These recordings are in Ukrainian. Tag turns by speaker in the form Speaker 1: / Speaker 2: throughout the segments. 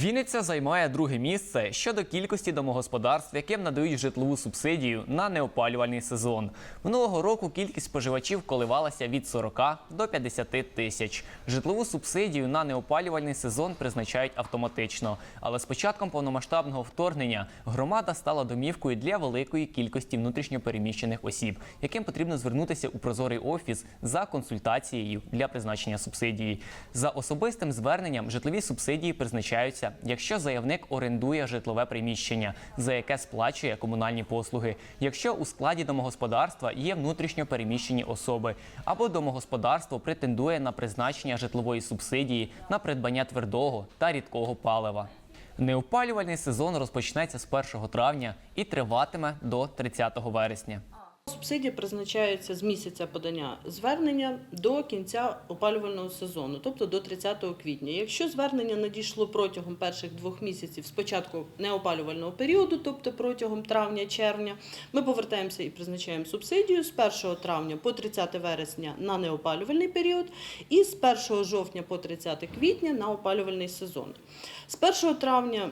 Speaker 1: Вінниця займає друге місце щодо кількості домогосподарств, яким надають житлову субсидію на неопалювальний сезон. Минулого року кількість споживачів коливалася від 40 до 50 тисяч. Житлову субсидію на неопалювальний сезон призначають автоматично. Але з початком повномасштабного вторгнення громада стала домівкою для великої кількості внутрішньопереміщених осіб, яким потрібно звернутися у прозорий офіс за консультацією для призначення субсидії. За особистим зверненням житлові субсидії призначаються, якщо заявник орендує житлове приміщення, за яке сплачує комунальні послуги, якщо у складі домогосподарства є внутрішньо переміщені особи, або домогосподарство претендує на призначення житлової субсидії на придбання твердого та рідкого палива. Неопалювальний сезон розпочнеться з 1 травня і триватиме до 30 вересня.
Speaker 2: Субсидія призначається з місяця подання звернення до кінця опалювального сезону, тобто до 30 квітня. Якщо звернення надійшло протягом перших двох місяців з початку неопалювального періоду, тобто протягом травня-червня, ми повертаємося і призначаємо субсидію з 1 травня по 30 вересня на неопалювальний період і з 1 жовтня по 30 квітня на опалювальний сезон. З 1 травня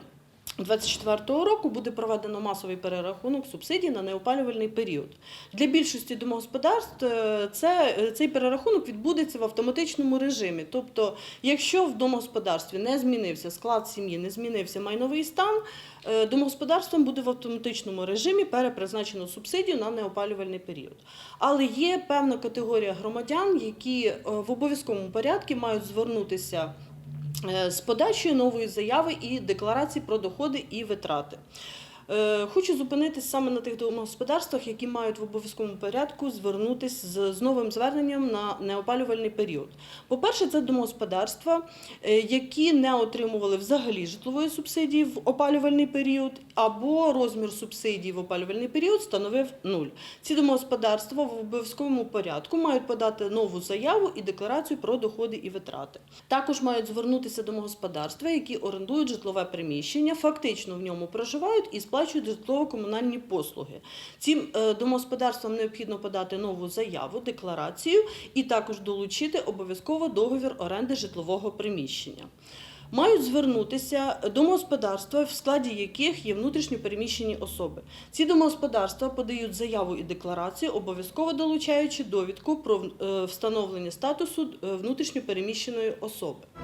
Speaker 2: 2024 року буде проведено масовий перерахунок субсидій на неопалювальний період. Для більшості домогосподарств е, це, е, цей перерахунок відбудеться в автоматичному режимі. Тобто, якщо в домогосподарстві не змінився склад сім'ї, не змінився майновий стан, е, домогосподарством буде в автоматичному режимі перепризначено субсидію на неопалювальний період. Але є певна категорія громадян, які в обов'язковому порядку мають звернутися з подачею нової заяви і декларації про доходи і витрати. Е, Хочу зупинитись саме на тих домогосподарствах, які мають в обов'язковому порядку звернутися з, з новим зверненням на неопалювальний період. По-перше, це домогосподарства, е, які не отримували взагалі житлової субсидії в опалювальний період, або розмір субсидії в опалювальний період становив нуль. Ці домогосподарства в обов'язковому порядку мають подати нову заяву і декларацію про доходи і витрати. Також мають звернутися домогосподарства, які орендують житлове приміщення, фактично в ньому проживають і сплачують житлово-комунальні послуги. Цим е, домогосподарствам необхідно подати нову заяву, декларацію і також долучити обов'язково договір оренди житлового приміщення. Мають звернутися домогосподарства, в складі яких є внутрішньо переміщені особи. Ці домогосподарства подають заяву і декларацію, обов'язково долучаючи довідку про е, встановлення статусу е, внутрішньо переміщеної особи.